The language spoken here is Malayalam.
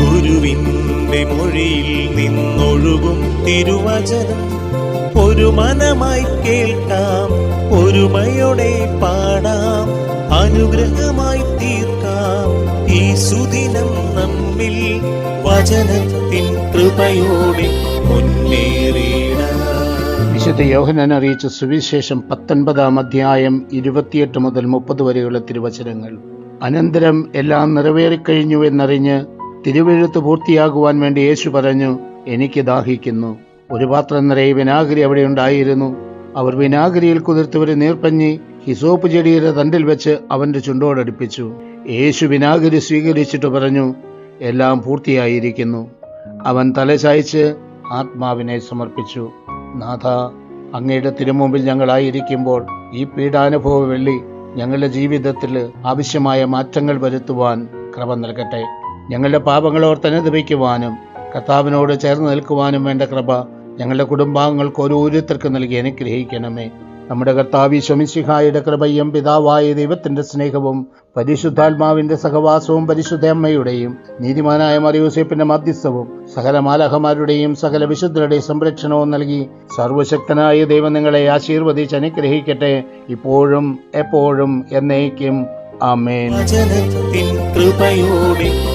ഗുരുവിന്റെ മൊഴിയിൽ നിന്നൊഴുകും തിരുവചനം. ഒരു മനമായി കേൾക്കാം ഒരുമയോടെ പാടാം അനുഗ്രഹമായി തീർക്കാം. ഈ സുദിനം നമ്മിൽ വചനത്തിൻ കൃപയോടെ മുന്നേറിയിടാം വിശുദ്ധ യോഹനൻ അറിയിച്ച സുവിശേഷം പത്തൊൻപതാം അധ്യായം ഇരുപത്തിയെട്ട് മുതൽ മുപ്പത് വരെയുള്ള തിരുവചനങ്ങൾ. അനന്തരം എല്ലാം നിറവേറിക്കഴിഞ്ഞു എന്നറിഞ്ഞ് തിരുവെഴുത്ത് പൂർത്തിയാകുവാൻ വേണ്ടി യേശു പറഞ്ഞു എനിക്ക് ദാഹിക്കുന്നു. ഒരു പാത്രം നിറയെ വിനാഗിരി അവിടെ ഉണ്ടായിരുന്നു. അവർ വിനാഗിരിയിൽ കുതിർത്ത് ഒരു നീർപ്പഞ്ഞി ഹിസോപ്പ് ചെടിയുടെ തണ്ടിൽ വെച്ച് അവന്റെ ചുണ്ടോടടുപ്പിച്ചു യേശു വിനാഗിരി സ്വീകരിച്ചിട്ട് പറഞ്ഞു എല്ലാം പൂർത്തിയായിരിക്കുന്നു. അവൻ തലചായ്ച്ച് ആത്മാവിനെ സമർപ്പിച്ചു. നാഥ അങ്ങയുടെ തിരുമുമ്പിൽ ഞങ്ങളായിരിക്കുമ്പോൾ ഈ പീഡാനുഭവ വെള്ളി ഞങ്ങളുടെ ജീവിതത്തിൽ ആവശ്യമായ മാറ്റങ്ങൾ വരുത്തുവാൻ ക്രമം നൽകട്ടെ. ഞങ്ങളുടെ പാപങ്ങൾ ദപിക്കുവാനും കർത്താവിനോട് ചേർന്ന് നിൽക്കുവാനും വേണ്ട കൃപ ഞങ്ങളുടെ കുടുംബാംഗങ്ങൾക്ക് ഓരോരുത്തർക്കും നൽകി അനുഗ്രഹിക്കണമേ. നമ്മുടെ കർത്താവി ശമിശിഹായുടെ കൃപയും പിതാവായ ദൈവത്തിന്റെ സ്നേഹവും പരിശുദ്ധാത്മാവിന്റെ സഹവാസവും പരിശുദ്ധ അമ്മയുടെയും നീതിമാനായ മറിയൂസേപ്പിന്റെ മധ്യസ്ഥവും സകല മാലഹമാരുടെയും സകല വിശുദ്ധരുടെയും സംരക്ഷണവും നൽകി സർവശക്തനായ ദൈവം നിങ്ങളെ ആശീർവദിച്ച് അനുഗ്രഹിക്കട്ടെ. ഇപ്പോഴും എപ്പോഴും എന്നേക്കും. ആമേൻ. കൃപയോടെ